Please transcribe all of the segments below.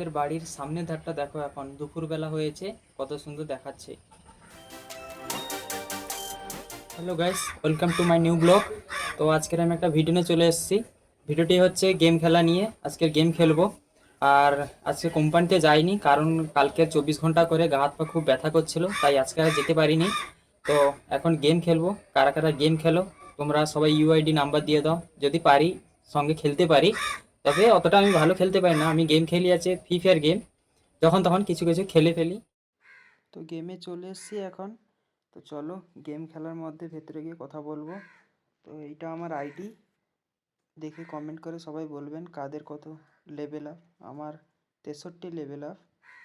আমাদের বাড়ির সামনের ধারটা দেখো এখন। দুপুরবেলা হয়েছে, কত সুন্দর দেখাচ্ছে। Hello guys welcome to my new blog তো আজকের আমি একটা ভিডিও নিয়ে চলে এসেছি। ভিডিওটি হচ্ছে গেম খেলা নিয়ে, আজকের গেম খেলব। আর আজকে কোম্পানিতে যাইনি, কারণ কালকে চব্বিশ ঘণ্টা করে গা হাত পা খুব ব্যথা করছিল, তাই আজকে আর যেতে পারিনি। তো এখন গেম খেলব, কারা কারা গেম খেলো, তোমরা সবাই ইউআইডি নাম্বার দিয়ে দাও। যদি পারি, সঙ্গে খেলতে পারি। তবে অতটা আমি ভালো খেলতে পারি না। আমি গেম খেলি আছে ফ্রি ফায়ার গেম যখন তখন কিছু কিছু খেলে ফেলি। তো গেমে চলে এসেছি এখন। তো চলো গেম খেলার মধ্যে ভেতরে গিয়ে কথা বলব। তো এইটা আমার আইডি দেখে কমেন্ট করে সবাই বলবেন কাদের কত লেভেল আপ আমার তেষট্টি লেভেল আপ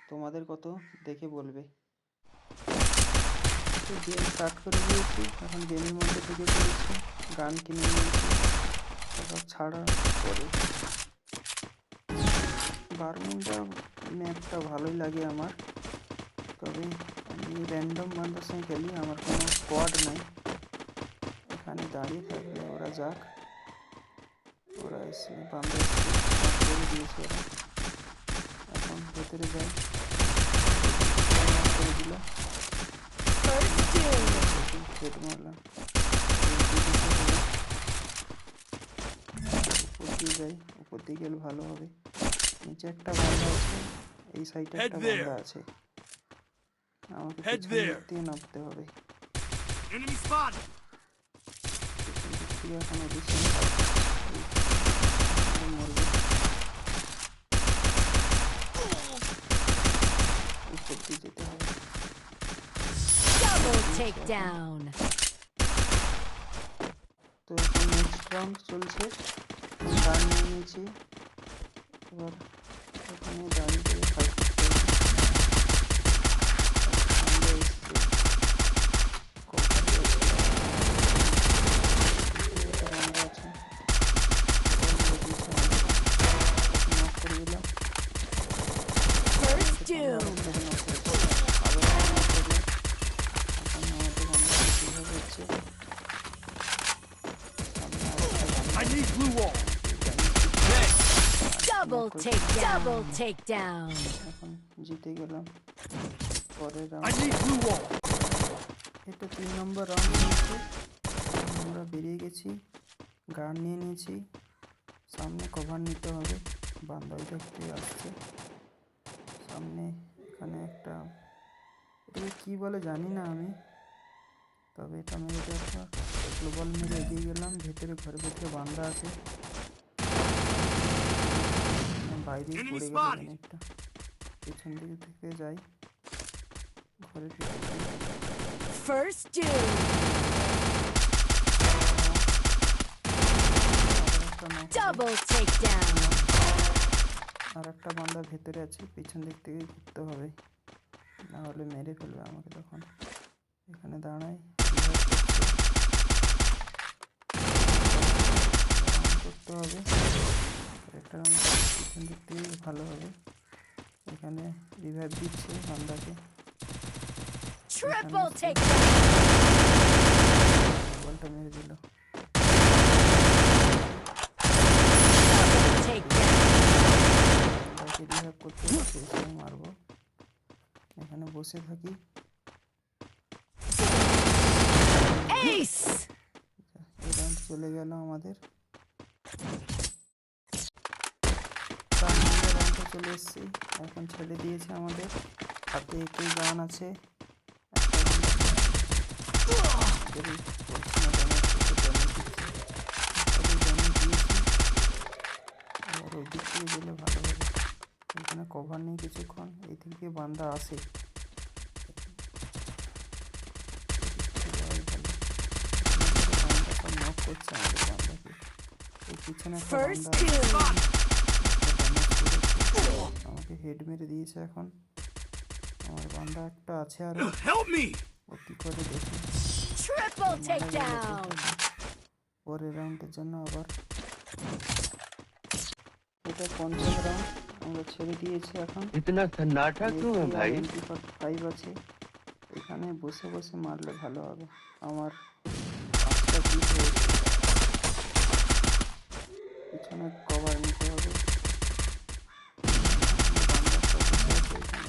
তোমাদের কত দেখে বলবে। গেম স্টার্ট করে দিয়েছি। এখন গেমের মধ্যে ঢুকে পড়েছি। গান কিনে নিয়েছি। ছাড়া পরে বারমুন্ডা ম্যাপটা ভালোই লাগে আমার তবে আমি র্যান্ডম বান্দার সঙ্গে খেলি আমার কোনো স্কোয়াড নাই এখানে দাঁড়িয়ে থাকলে ওরা যাক ওরা এসে বান্দা এসে start করে দিয়েছে ওরা এখন ভেতরে যাই করে দিল হেড মারলাম উপর দিয়ে যাই উপর দিয়ে গেলে ভালো হবে নিচে একটা বান্দা আছে এই সাইডে একটা there. আছে আমাকে পিছন. দিয়ে নামতে হবে Enemy spot! পিছন দিক থেকে এখন ওদিকে মরবে উপর দিয়ে যেতে হবে Double takedown. তো এখন নেক্সট রাউন্ড চলছে গান নিয়ে নিয়েছি এবার এখানে দাঁড়িয়ে করে ফাইট করতে হবে সামনে এসছে কোম্পানি আছে একটা বান্দা আছে বল দিয়ে দিয়েছে আমাকে। knock করে দিলাম First doom. আবার knock করলো। এখন আমাদের বান্দা কিভাবে হচ্ছে সামনে আরেকটা বান্দা I need blue wall! Double takedown. Double takedown. এখন জিতে গেলাম পরের I round need blue wall! এটা তিন নম্বর রাউন্ড নিয়েছি আমরা বেরিয়ে গেছি। গান নিয়ে নিয়েছি। সামনে কভার নিতে হবে। বান্ধব দেখতে আসছে। সামনে এখানে একটা এটাকে কী বলে জানি না আমি। তবে এটা মেরে একটা গ্লোবাল মেরে এগিয়ে গেলাম। ভেতরে ঘরের ভেতরে বান্ধা আছে। বাইরে পড়ে গেল একটা। পেছন দিকে থেকে যাই. Double takedown. আর একটা বান্দা ভেতরে আছে পিছন দিক থেকে ঘুরতে হবে। না হলে মেরে ফেলবে আমাকে তখন। এখানে দাঁড়াই। করতে হবে। Round পিছন দিক থেকে ভালো হবে। এখানে রিভাইভ দিচ্ছে বান্দাকে. বলটা মেরে দিল। রিভাইভ করতে সেই মারবো। এখানে বসে থাকি। চলে গেল আমাদের চার নম্বর রাউন্ডে চলে এসেছি। এখন ছেড়ে দিয়েছে আমাদের। হাতে একই গান আছে। একটা দিক থেকে গেলে ভালো হবে এখানে কভার নেই কিছুক্ষণ। এই দিয়ে বান্দা আসে করছে আমাদের বান্দাকে এই পিছনে একটা বান্দা. আমাকে হেড মেরে দিয়েছে এখন আমার বান্দা একটা আছে আর Help me! ও কি করে দেখি Triple takedown. পরের রাউন্ডের জন্য আবার এটা পঞ্চম রাউন্ড আমরা ছেড়ে দিয়েছি এখন इतना सन्नाटा क्यों है भाई ফাইভ আছে এখানে বসে বসে মারলে ভালো হবে আমার পাঁচটা পিস হয়েছে পিছনে কভার নিতে হবে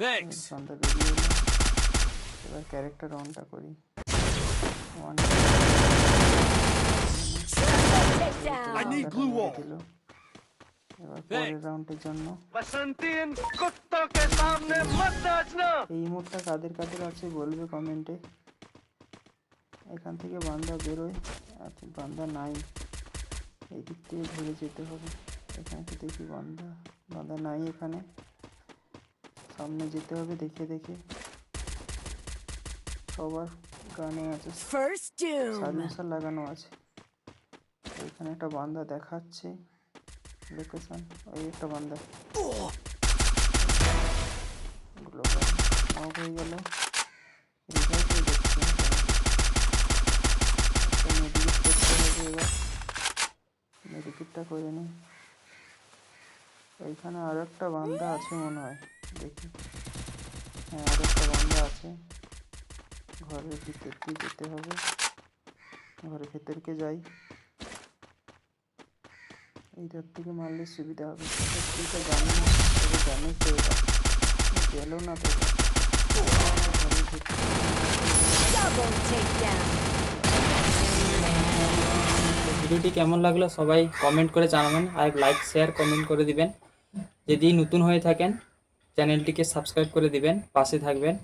থ্যাঙ্কস অনটা করি এবার ক্যারেক্টার অনটা করি রাউন্ডের জন্য এই ইমোটটা কাদের কাদের আছে বলবে কমেন্টে। এখান থেকে বান্দা বেরোয়। আচ্ছা বান্দা নাই। এই দিক থেকে ঘুরে যেতে হবে। এখানে তো দেখি বান্দা বান্দা নাই এখানে। সামনে যেতে হবে দেখে দেখে। সবার গানে আছে. সাইলেন্সার লাগানো আছে। এখানে একটা বান্দা দেখাচ্ছে। লোকেশন ওই একটা বান্দা। নক হয়ে গেল। মেডিকেটটা করে নিই ওইখানে আর একটা বান্দা আছে মনে হয়। দেখি। হ্যাঁ আর একটা বান্দা আছে। ঘরের ভিতর দিয়ে যেতে হবে। ঘরের ভেতরকে যাই? এইটার থেকে মারলে সুবিধা হবে। এটা জানি না জানিস তো এটা। গেল না. তো ভিডিওটি কেমন লাগল সবাই কমেন্ট করে জানাবেন। আর লাইক শেয়ার কমেন্ট করে দিবেন। যদি নতুন হয়ে থাকেন চ্যানেলটিকে সাবস্ক্রাইব করে দিবেন পাশে থাকবেন।